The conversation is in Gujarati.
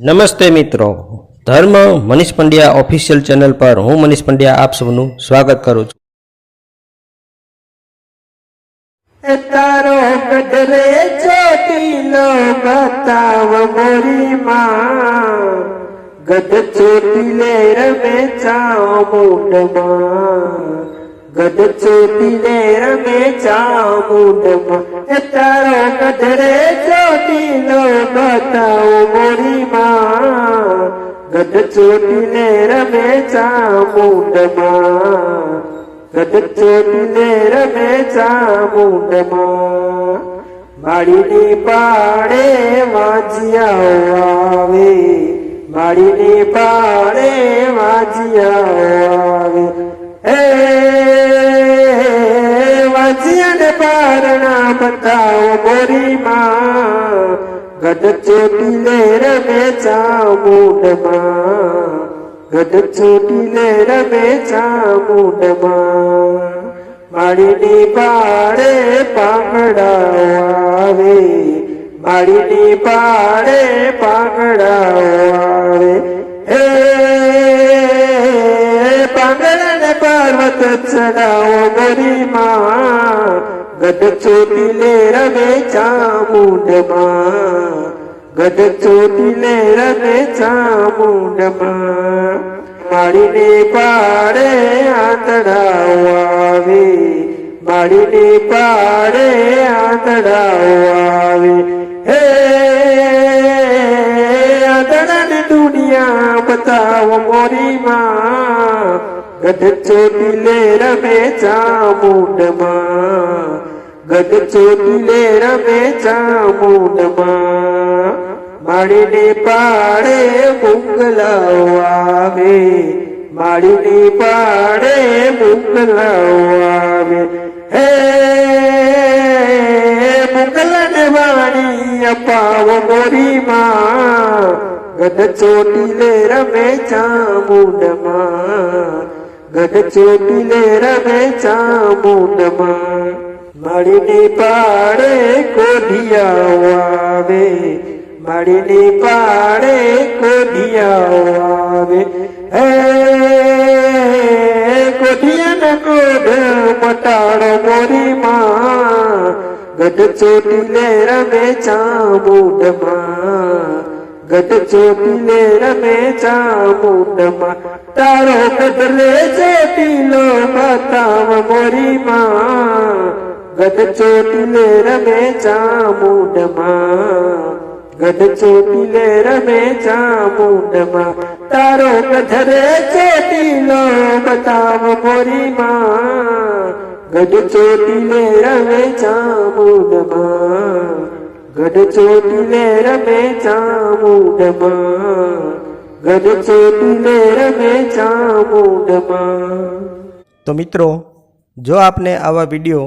નમસ્તે મિત્રો. ધર્મ મનીષ પંડ્યા ઓફિશિયલ ચેનલ પર હું મનીષ પંડ્યા આપ સૌનું સ્વાગત કરું છું. તારો ગઢરે ચોટીલો બતાવ મોરી માં. ગઢ ચોટીલે રમે ચાઓ મૂંડમાં ગઢ ચોટીલે રમે ચામુંડમાં એ તારો ગઢરે ચોટીલો બતાવ મોરી માં ગઢ ચોટીલે રમે ચામુંડમાં મૂંડમાં ગઢ ચોટીલે રમે ચામુંડમાં માળીની પાડે વાજિયાઓ આવે માળીની પાડે વાજિયાઓ વાજિયાને મોરી માં ગદ ચોટી લે રમે ચામુંડમાં ચોટી લે રમે ચામુંડમાં માળીની પાડે પાંગડા આવે, માળીની પાડે પાંગડા આવે. હે, પાંગડાને પર્વત ચડાવો ગરીમાં ગઢ ચોટીલે રવે ચામુંડમાં. ગઢ ચોટીલે રવે ચામુંડમાં. માળીને પાડે આંતડાઓ આવે. માળીને પાડે આંતડાઓ આવે. હે આંતડાને દુનિયા બતાવો મોરીમાં. ગઢ ચોટીલે રમે ચામુંડમાં. ગઢ ચોટીલે રમે ચામુંડમાં. માળીને પાડે મુંગલાઓ આવે. માળીને પાડે મુંગલાઓ આવે. હે, મુંગલાને વાણી અપાવો મોરીમાં. ગઢ ચોટીલે રમે ચામુંડમાં. ગઢ ચોટીલે રમે ચામુંડમાં. માળીને પાડે કોઢિયાઓ આવે. માળીને પાડે કોઢિયાઓ આવે. હે કોઢિયાને કોઢ મટાડો મોરીમાં ગઢ ચોટીલે રમે ચામુંડમાં. ગઢ ચોટીલે રમે ચામુંડમાં. તારો ગઢ રે ચોટીલો બતાવ મોરીમાં ગઢ ચોટીલે રમે ચામુંડમાં. ગઢ ચોટીલે રમે ચામુંડમાં. તારો ગધરે ચોટીલો બતાવ મોરીમાં ગઢ ચોટીલે રમે ચામુંડમાં. ગઢ ચોટીલે રમે ચામુંડમાં. ગઢ ચોટીલે રમે ચામુંડમાં. તો મિત્રો, જો આપને આવા વીડિયો